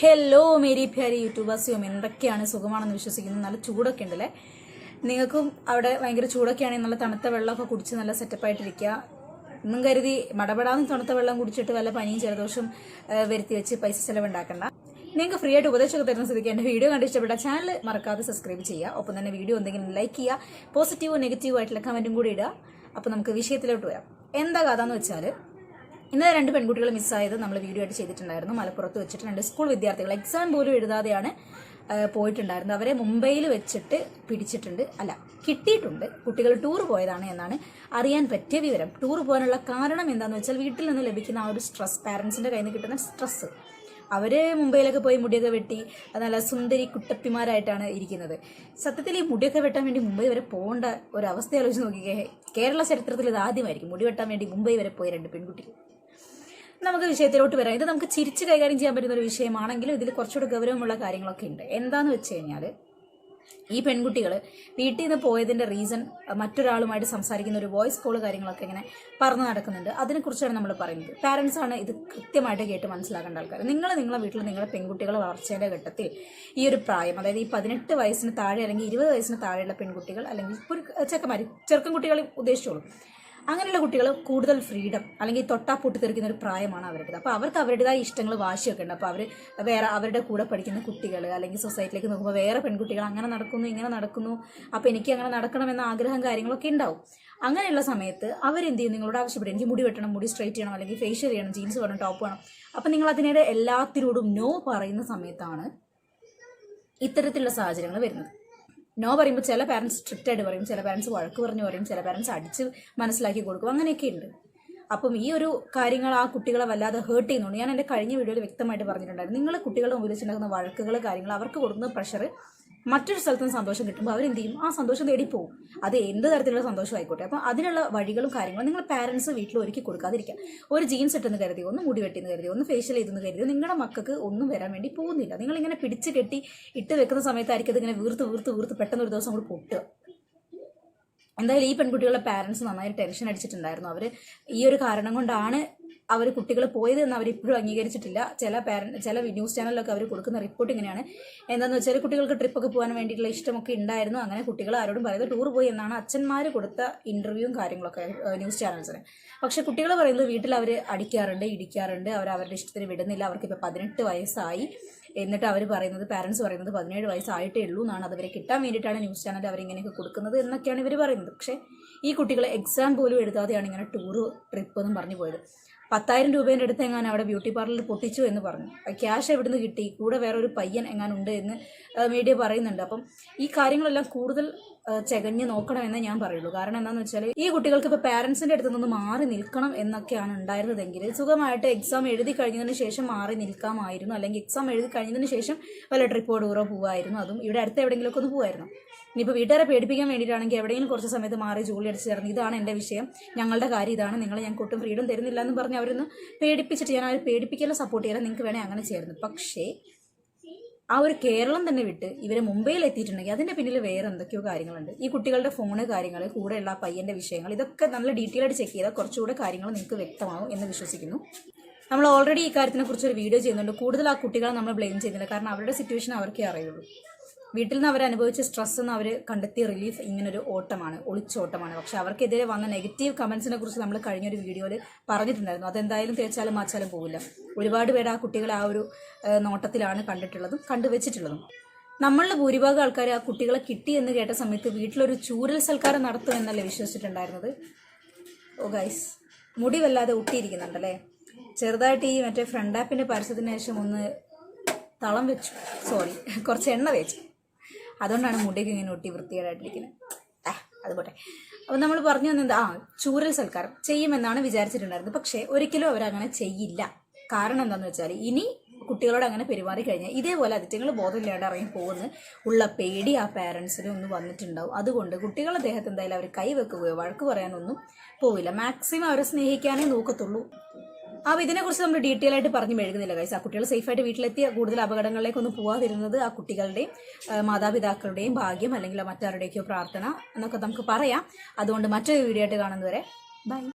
Hello Mary പ്യാരി യൂട്യൂബേഴ്സിയും എന്തൊക്കെയാണ്? സുഖമാണെന്ന് വിശ്വസിക്കുന്നത് നല്ല ചൂടൊക്കെ ഉണ്ടല്ലേ? നിങ്ങൾക്കും അവിടെ ഭയങ്കര ചൂടൊക്കെയാണെങ്കിൽ നല്ല തണുത്ത വെള്ളമൊക്കെ കുടിച്ച് നല്ല സെറ്റപ്പായിട്ടിരിക്കുക ഒന്നും കരുതി മടപെടാതെ തണുത്ത വെള്ളം കുടിച്ചിട്ട് വല്ല പനിയും ജലദോഷം വരുത്തി വെച്ച് പൈസ ചെലവുണ്ടാക്കണ്ട. നിങ്ങൾക്ക് ഫ്രീ ആയിട്ട് ഉപദേശമൊക്കെ തരുന്ന സ്ഥിതിക്ക് എന്റെ വീഡിയോ കണ്ട് ഇഷ്ടപ്പെട്ട ചാനൽ മറക്കാതെ സബ്സ്ക്രൈബ് ചെയ്യുക. ഒപ്പം തന്നെ വീഡിയോ എന്തെങ്കിലും ലൈക്ക് ചെയ്യുക. പോസിറ്റീവോ നെഗറ്റീവോ ആയിട്ടുള്ള കമന്റും കൂടി ഇടുക. അപ്പോൾ നമുക്ക് വിഷയത്തിലോട്ട് വരാം. എന്താ കഥ എന്ന് വെച്ചാൽ ഇന്നലെ രണ്ട് പെൺകുട്ടികൾ മിസ്സായത് നമ്മൾ വീഡിയോ ആയിട്ട് ചെയ്തിട്ടുണ്ടായിരുന്നു. മലപ്പുറത്ത് വെച്ചിട്ട് രണ്ട് സ്കൂൾ വിദ്യാർത്ഥികൾ എക്സാം പോലും എഴുതാതെയാണ് പോയിട്ടുണ്ടായിരുന്നത്. അവരെ മുംബൈയിൽ വെച്ചിട്ട് പിടിച്ചിട്ടുണ്ട്. അല്ല കിട്ടിയിട്ടുണ്ട്. കുട്ടികൾ ടൂർ പോയതാണ് എന്നാണ് അറിയാൻ പറ്റിയ വിവരം. ടൂർ പോകാനുള്ള കാരണം എന്താണെന്ന് വെച്ചാൽ വീട്ടിൽ നിന്ന് ലഭിക്കുന്ന ആ ഒരു സ്ട്രെസ് പാരൻസിന്റെ കയ്യിൽ നിന്ന് കിട്ടുന്ന സ്ട്രെസ് അവർ മുംബൈയിലൊക്കെ പോയി മുടിയൊക്കെ വെട്ടി നല്ല സുന്ദരി കുട്ടപ്പിമാരായിട്ടാണ് ഇരിക്കുന്നത്. സത്യത്തിൽ ഈ മുടിയൊക്കെ വെട്ടാൻ വേണ്ടി മുംബൈ വരെ പോകേണ്ട ഒരു അവസ്ഥ ആലോചിച്ച് നോക്കിക്കേ. കേരള ചരിത്രത്തിൽ ഇത് ആദ്യമായിരിക്കും. മുടി വെട്ടാൻ വേണ്ടി മുംബൈ വരെ പോയി രണ്ട് പെൺകുട്ടികൾ നമുക്ക് വിഷയത്തിലോട്ട് വരാം. ഇത് നമുക്ക് ചിരിച്ച് കൈകാര്യം ചെയ്യാൻ പറ്റുന്ന ഒരു വിഷയമാണെങ്കിലും ഇതിൽ കുറച്ചുകൂടി ഗൗരവമുള്ള കാര്യങ്ങളൊക്കെ ഉണ്ട്. എന്താന്ന് വെച്ച് കഴിഞ്ഞാൽ ഈ പെൺകുട്ടികൾ വീട്ടിൽ നിന്ന് പോയതിന്റെ റീസൺ മറ്റൊരാളുമായിട്ട് സംസാരിക്കുന്ന ഒരു വോയിസ് കോൾ കാര്യങ്ങളൊക്കെ ഇങ്ങനെ പറഞ്ഞു നടക്കുന്നുണ്ട്. അതിനെക്കുറിച്ചാണ് നമ്മൾ പറയുന്നത്. പാരൻസ് ആണ് ഇത് കൃത്യമായിട്ട് കേട്ട് മനസ്സിലാക്കേണ്ട ആൾക്കാർ നിങ്ങൾ നിങ്ങളെ വീട്ടിൽ നിങ്ങളുടെ പെൺകുട്ടികളെ വളർച്ചയുടെ ഘട്ടത്തിൽ ഈ ഒരു പ്രായം അതായത് ഈ പതിനെട്ട് വയസ്സിന് താഴെ അല്ലെങ്കിൽ ഇരുപത് വയസ്സിന് താഴെയുള്ള പെൺകുട്ടികൾ അല്ലെങ്കിൽ ഒരു ചെക്കന്മാർ ചെറുക്കൻ കുട്ടികളെ ഉദ്ദേശിച്ചോളൂ. അങ്ങനെയുള്ള കുട്ടികൾ കൂടുതൽ ഫ്രീഡം അല്ലെങ്കിൽ തൊട്ടാ പൊട്ടിത്തെറിക്കുന്ന ഒരു പ്രായമാണ് അവരുടേത്. അപ്പോൾ അവർക്ക് അവരുടേതായ ഇഷ്ടങ്ങൾ വാശിയൊക്കെ ഉണ്ട്. അപ്പോൾ അവർ വേറെ അവരുടെ കൂടെ പഠിക്കുന്ന കുട്ടികൾ അല്ലെങ്കിൽ സൊസൈറ്റിയിലേക്ക് നോക്കുമ്പോൾ വേറെ പെൺകുട്ടികൾ അങ്ങനെ നടക്കുന്നു ഇങ്ങനെ നടക്കുന്നു. അപ്പോൾ എനിക്ക് അങ്ങനെ നടക്കണമെന്ന ആഗ്രഹം കാര്യങ്ങളൊക്കെ ഉണ്ടാവും. അങ്ങനെയുള്ള സമയത്ത് അവരെന്ത് ചെയ്യും? നിങ്ങളോട് ആവശ്യപ്പെടും. എനിക്ക് മുടി വെട്ടണം മുടി സ്ട്രൈറ്റ് ചെയ്യണം അല്ലെങ്കിൽ ഫേഷ്യൽ ചെയ്യണം ജീൻസ് വേണം ടോപ്പ് വേണം. അപ്പോൾ നിങ്ങൾ അതിനിടെ എല്ലാത്തിനോടും നോ പറയുന്ന സമയത്താണ് ഇത്തരത്തിലുള്ള സാഹചര്യങ്ങൾ വരുന്നത്. നോ പറയുമ്പോൾ ചില പാരൻസ് സ്ട്രിക്റ്റ് ആയിട്ട് പറയും. ചില പാരൻസ് വഴക്ക് പറഞ്ഞു പറയും. ചില പാരൻസ് അടിച്ച് മനസ്സിലാക്കി കൊടുക്കും. അങ്ങനെയൊക്കെ ഉണ്ട് അപ്പം ഈ ഒരു കാര്യങ്ങൾ ആ കുട്ടികളെ വല്ലാതെ ഹേർട്ട് ചെയ്യുന്നുണ്ട്. ഞാൻ എന്റെ കഴിഞ്ഞ വീഡിയോയിൽ വ്യക്തമായിട്ട് പറഞ്ഞിട്ടുണ്ടായിരുന്നു. നിങ്ങൾ കുട്ടികളുടെ മുമ്പിൽ വെച്ചുണ്ടാക്കുന്ന വഴക്കുകൾ കാര്യങ്ങൾ അവർക്ക് കൊടുക്കുന്ന പ്രഷർ മറ്റൊരു സ്ഥലത്ത് സന്തോഷം കിട്ടുമ്പോൾ അവരെന്ത് ചെയ്യും ആ സന്തോഷം തേടി പോകും അത് എന്ത് തരത്തിലുള്ള സന്തോഷം ആയിക്കോട്ടെ അപ്പം അതിനുള്ള വഴികളും കാര്യങ്ങളും നിങ്ങൾ പാരൻസ് വീട്ടിൽ ഒരുക്കി കൊടുക്കാതിരിക്കുക ഒരു ജീൻസ് ഇട്ടെന്ന് കരുതി ഒന്ന് മുടി വെട്ടിയെന്ന് കരുതി ഒന്ന് ഫേഷ്യൽ ചെയ്തെന്ന് കരുതി നിങ്ങളുടെ മക്കൾക്ക് ഒന്നും വരാൻ വേണ്ടി പോകുന്നില്ല. നിങ്ങളിങ്ങനെ പിടിച്ച് കെട്ടി ഇട്ട് വെക്കുന്ന സമയത്തായിരിക്കും അതിങ്ങനെ വീർത്ത് വീർത്ത് വീർത്ത് പെട്ടെന്ന് ഒരു ദിവസം കൂടി പൊട്ടുക. എന്തായാലും ഈ പെൺകുട്ടികളുടെ പാരൻസ് നന്നായി ടെൻഷൻ അടിച്ചിട്ടുണ്ടായിരുന്നു. അവർ ഈ ഒരു കാരണം കൊണ്ടാണ് അവർ കുട്ടികൾ പോയത് എന്ന് അവർ ഇപ്പോഴും അംഗീകരിച്ചിട്ടില്ല. ചില പാരന്റ് ചില ന്യൂസ് ചാനലിലൊക്കെ അവർ കൊടുക്കുന്ന റിപ്പോർട്ട് ഇങ്ങനെയാണ്. എന്താണെന്ന് വെച്ചാൽ കുട്ടികൾക്ക് ട്രിപ്പൊക്കെ പോകാൻ വേണ്ടിയിട്ടുള്ള ഇഷ്ടമൊക്കെ ഉണ്ടായിരുന്നു. അങ്ങനെ കുട്ടികൾ ആരോടും പറയുന്നത് ടൂർ പോയി എന്നാണ് അച്ഛന്മാർ കൊടുത്ത ഇന്റർവ്യൂവും കാര്യങ്ങളൊക്കെ ന്യൂസ് ചാനൽസിന് പക്ഷെ കുട്ടികൾ പറയുന്നത് വീട്ടിൽ അവർ അടിക്കാറുണ്ട് ഇടിക്കാറുണ്ട്. അവർ അവരുടെ ഇഷ്ടത്തിന് വിടുന്നില്ല. അവർക്ക് ഇപ്പോൾ പതിനെട്ട് വയസ്സായി. എന്നിട്ട് അവർ പറയുന്നത് പാരൻസ് പറയുന്നത് പതിനേഴ് വയസ്സായിട്ടേ ഉള്ളൂ എന്നാണ് അതവരെ കിട്ടാൻ വേണ്ടിയിട്ടാണ് ന്യൂസ് ചാനൽ അവരിങ്ങനെയൊക്കെ കൊടുക്കുന്നത് എന്നൊക്കെയാണ് ഇവർ പറയുന്നത്. പക്ഷേ ഈ കുട്ടികൾ എക്സാം പോലും എഴുതാതെയാണ് ഇങ്ങനെ ടൂർ ട്രിപ്പ് എന്നും പറഞ്ഞു പോയത്. പത്തായിരം രൂപേന്റെ അടുത്ത് എങ്ങാനും അവിടെ ബ്യൂട്ടി പാർലറിൽ പൊട്ടിച്ചു എന്ന് പറഞ്ഞു. ക്യാഷ് എവിടുന്ന് കിട്ടി? കൂടെ വേറെ ഒരു പയ്യൻ എങ്ങാനുണ്ട് എന്ന് മീഡിയ പറയുന്നുണ്ട്. അപ്പം ഈ കാര്യങ്ങളെല്ലാം കൂടുതൽ ചെകഞ്ഞ് നോക്കണമെന്നേ ഞാൻ പറയുള്ളൂ. കാരണം എന്താണെന്ന് വെച്ചാൽ ഈ കുട്ടികൾക്ക് ഇപ്പോൾ പാരൻസിന്റെ അടുത്ത് നിന്ന് മാറി നിൽക്കണം എന്നൊക്കെയാണ് ഉണ്ടായിരുന്നതെങ്കിൽ സുഖമായിട്ട് എക്സാം എഴുതി കഴിഞ്ഞതിന് ശേഷം മാറി നിൽക്കാമായിരുന്നു. അല്ലെങ്കിൽ എക്സാം എഴുതി കഴിഞ്ഞതിന് ശേഷം വല്ല ട്രിപ്പോ ടൂറോ പോവായിരുന്നു. അതും ഇവിടെ അടുത്ത് എവിടെയെങ്കിലുമൊക്കെ ഒന്ന് പോവായിരുന്നു. ഇനിയിപ്പോൾ വീട്ടുകാരെ പേടിപ്പിക്കാൻ വേണ്ടിയിട്ടാണെങ്കിൽ എവിടെയെങ്കിലും കുറച്ച് സമയത്ത് മാറി ജോലി അടിച്ച് ചേർന്ന്. ഇതാണ് എന്റെ വിഷയം. ഞങ്ങളുടെ കാര്യം ഇതാണ്. നിങ്ങൾ ഞങ്ങൾക്ക് ഒട്ടും ഫ്രീഡം തരുന്നില്ല എന്ന് പറഞ്ഞ് അവരൊന്ന് പേടിപ്പിച്ചിട്ട് ഞാൻ അവർ പേടിപ്പിക്കാനുള്ള സപ്പോർട്ട് ചെയ്യാൻ നിങ്ങൾക്ക് വേണേൽ അങ്ങനെ ചേർന്നു പക്ഷേ ആ ഒരു കേരളം തന്നെ വിട്ട് ഇവരെ മുംബൈയിൽ എത്തിയിട്ടുണ്ടെങ്കിൽ അതിന്റെ പിന്നിൽ വേറെ എന്തൊക്കെയോ കാര്യങ്ങളുണ്ട്. ഈ കുട്ടികളുടെ ഫോണ് കാര്യങ്ങൾ കൂടെയുള്ള പയ്യന്റെ വിഷയങ്ങൾ ഇതൊക്കെ നല്ല ഡീറ്റെയിൽ ആയിട്ട് ചെക്ക് ചെയ്താൽ കുറച്ചുകൂടെ കാര്യങ്ങൾ നിങ്ങൾക്ക് വ്യക്തമാവും എന്ന് വിശ്വസിക്കുന്നു. നമ്മൾ ഓൾറെഡി ഈ കാര്യത്തിനെ കുറിച്ച് ഒരു വീഡിയോ ചെയ്യുന്നുണ്ട്. കൂടുതൽ ആ കുട്ടികളെ നമ്മൾ ബ്ലെയിം ചെയ്യുന്നില്ല. കാരണം അവരുടെ സിറ്റുവേഷൻ അവർക്കേ അറിയുള്ളൂ. വീട്ടിൽ നിന്ന് അവർ അനുഭവിച്ച സ്ട്രെസ് എന്ന് അവർ കണ്ടെത്തിയ റിലീഫ് ഇങ്ങനൊരു ഓട്ടമാണ് ഒളിച്ചോട്ടമാണ്. പക്ഷെ അവർക്കെതിരെ വന്ന നെഗറ്റീവ് കമൻസിനെ കുറിച്ച് നമ്മൾ കഴിഞ്ഞ ഒരു വീഡിയോയിൽ പറഞ്ഞിട്ടുണ്ടായിരുന്നു. അതെന്തായാലും തേച്ചാലും മാച്ചാലും പോകില്ല ഒരുപാട് പേര് ആ കുട്ടികളെ ആ ഒരു നോട്ടത്തിലാണ് കണ്ടിട്ടുള്ളതും കണ്ടുവച്ചിട്ടുള്ളതും. നമ്മളിൽ ഭൂരിഭാഗം ആൾക്കാർ ആ കുട്ടികളെ കിട്ടി എന്ന് കേട്ട സമയത്ത് വീട്ടിലൊരു ചൂരൽ സൽക്കാരം നടത്തും എന്നല്ലേ വിശ്വസിച്ചിട്ടുണ്ടായിരുന്നത്? ഓ ഗൈസ് മുടി വല്ലാതെ ഒട്ടിയിരിക്കുന്നുണ്ടല്ലേ ചെറുതായിട്ട് ഈ മറ്റേ ഫ്രണ്ട് ആപ്പിന്റെ പരസ്യത്തിന് ശേഷം ഒന്ന് തളം വെച്ചു. സോറി കുറച്ച് എണ്ണ തേച്ചു. അതുകൊണ്ടാണ് മുടിയൊക്കെ ഇങ്ങനെ ഒട്ടി വൃത്തികേടായിട്ടിരിക്കുന്നത്. അത് അപ്പം നമ്മൾ പറഞ്ഞു വന്നത് ആ ചൂരൽ സൽക്കാരം ചെയ്യുമെന്നാണ് വിചാരിച്ചിട്ടുണ്ടായിരുന്നത്. പക്ഷേ ഒരിക്കലും അവരങ്ങനെ ചെയ്യില്ല. കാരണം എന്താണെന്ന് വെച്ചാൽ ഇനി കുട്ടികളോട് അങ്ങനെ പെരുമാറി കഴിഞ്ഞാൽ ഇതേപോലെ അതിറ്റങ്ങൾ ബോധമില്ലാണ്ട് ഇറങ്ങി പോകുന്ന ഉള്ള പേടി ആ പാരൻസിന് ഒന്ന് വന്നിട്ടുണ്ടാവും. അതുകൊണ്ട് കുട്ടികൾ ദേഹത്ത് എന്തായാലും അവർ കൈവെക്കുകയോ വഴക്ക് പറയാനൊന്നും പോവില്ല. മാക്സിമം അവരെ സ്നേഹിക്കാനേ നോക്കത്തുള്ളൂ. അപ്പോൾ ഇതിനെക്കുറിച്ച് നമ്മൾ ഡീറ്റെയിൽ ആയിട്ട് പറഞ്ഞു മെഴുകുന്നില്ല കൈസ് ആ കുട്ടികൾ സേഫായിട്ട് വീട്ടിലെത്തി കൂടുതൽ അപകടങ്ങളിലേക്ക് അപകടങ്ങളിലേക്കൊന്നും പോവാതിരുന്നത് ആ കുട്ടികളുടെയും മാതാപിതാക്കളുടെയും ഭാഗ്യം അല്ലെങ്കിൽ മറ്റാരുടെയൊക്കെയോ പ്രാർത്ഥന എന്നൊക്കെ നമുക്ക് പറയാം. അതുകൊണ്ട് മറ്റൊരു വീഡിയോ ആയിട്ട് കാണുന്നവരെ ബൈ